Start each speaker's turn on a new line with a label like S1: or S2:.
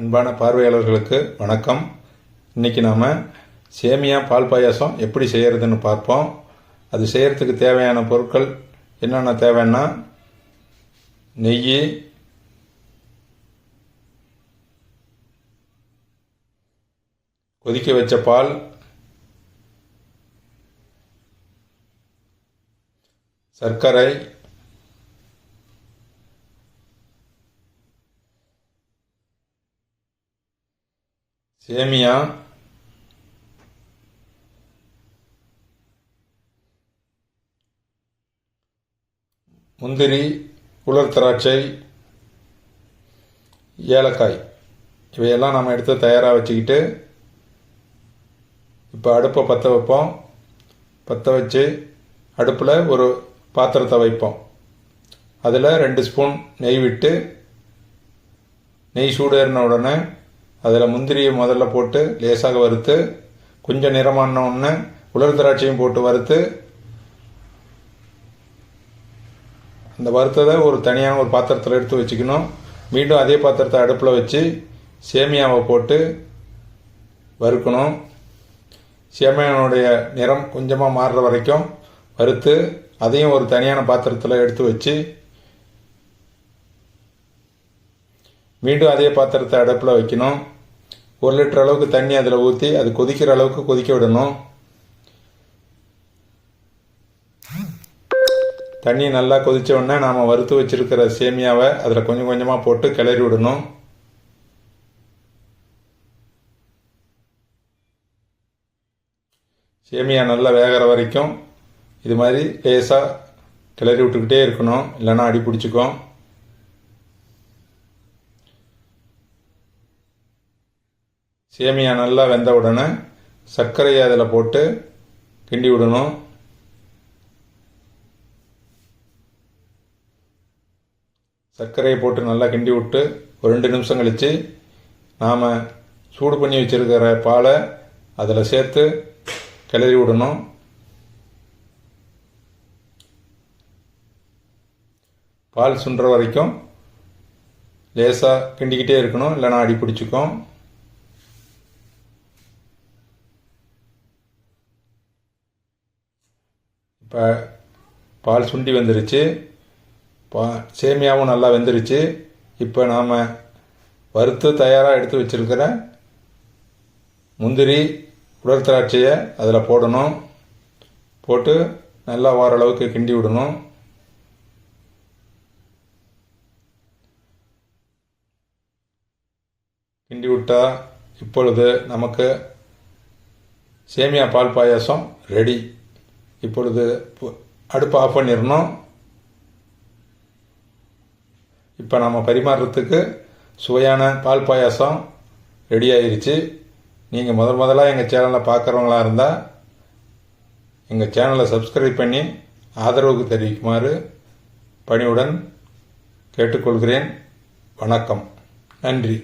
S1: அன்பான பார்வையாளர்களுக்கு வணக்கம். இன்னைக்கு நாம் சேமியா பால் பாயாசம் எப்படி செய்கிறதுன்னு பார்ப்போம். அது செய்கிறதுக்கு தேவையான பொருட்கள் என்னென்ன தேவைன்னா நெய் கொதிக்க வச்ச பால் சர்க்கரை சேமியா முந்திரி உலர் திராட்சை ஏலக்காய். இவையெல்லாம் நம்ம எடுத்து தயாராக வச்சுக்கிட்டு இப்போ அடுப்பை பற்ற வைப்போம். பற்ற வச்சு அடுப்பில் ஒரு பாத்திரத்தை வைப்போம். அதில் ரெண்டு ஸ்பூன் நெய் விட்டு நெய் சூடேறின உடனே அதில் முந்திரியை முதல்ல போட்டு லேசாக வறுத்து கொஞ்சம் நிறமான உடனே உலர் திராட்சையும் போட்டு வறுத்து அந்த வறுத்ததை ஒரு தனியான ஒரு பாத்திரத்தில் எடுத்து வச்சுக்கணும். மீண்டும் அதே பாத்திரத்தை அடுப்பில் வச்சு சேமியாவை போட்டு வறுக்கணும். சேமியானுடைய நிறம் கொஞ்சமாக மாறுற வரைக்கும் வறுத்து அதையும் ஒரு தனியான பாத்திரத்தில் எடுத்து வச்சு மீண்டும் அதே பாத்திரத்தை அடுப்பில் வைக்கணும். ஒரு லிட்டர் அளவுக்கு தண்ணி அதில் ஊற்றி அது கொதிக்கிற அளவுக்கு கொதிக்க விடணும். தண்ணி நல்லா கொதித்த உடனே நாம் வறுத்து வச்சுருக்கிற சேமியாவை அதில் கொஞ்சம் கொஞ்சமாக போட்டு கிளறி விடணும். சேமியா நல்லா வேகிற வரைக்கும் இது மாதிரி லேசாக கிளறி விட்டுக்கிட்டே இருக்கணும். இல்லைன்னா அடி பிடிச்சிக்கும். சேமியா நல்லா வெந்த உடனே சர்க்கரையை அதில் போட்டு கிண்டி விடணும். சர்க்கரையை போட்டு நல்லா கிண்டி விட்டு ஒரு ரெண்டு நிமிஷம் கழித்து நாம் சூடு பண்ணி வச்சுருக்கிற பாலை அதில் சேர்த்து கிளறி விடணும். பால் சுன்ற வரைக்கும் லேசாக கிண்டிக்கிட்டே இருக்கணும். இல்லைனா அடி பிடிச்சிக்கும். இப்போ பால் சுண்டி வந்துருச்சு. பா சேமியாவும் நல்லா வெந்துருச்சு. இப்போ நாம் வறுத்து தயாராக எடுத்து வச்சுருக்கிற முந்திரி உலர் திராட்சையை அதில் போடணும். போட்டு நல்லா ஓரளவுக்கு கிண்டி விடணும். கிண்டி விட்டால் இப்பொழுது நமக்கு சேமியா பால் பாயாசம் ரெடி. இப்பொழுது அடுப்பு ஆஃப் பண்ணிடணும். இப்போ நம்ம பரிமாறுறதுக்கு சுவையான பால் பாயாசம் ரெடி ஆயிடுச்சு நீங்கள் முதல் முதலாக எங்கள் சேனலை பார்க்குறவங்களா இருந்தால் எங்கள் சேனலை சப்ஸ்கிரைப் பண்ணி ஆதரவுக்கு தெரிவிக்குமாறு பணிவுடன் கேட்டுக்கொள்கிறேன். வணக்கம். நன்றி.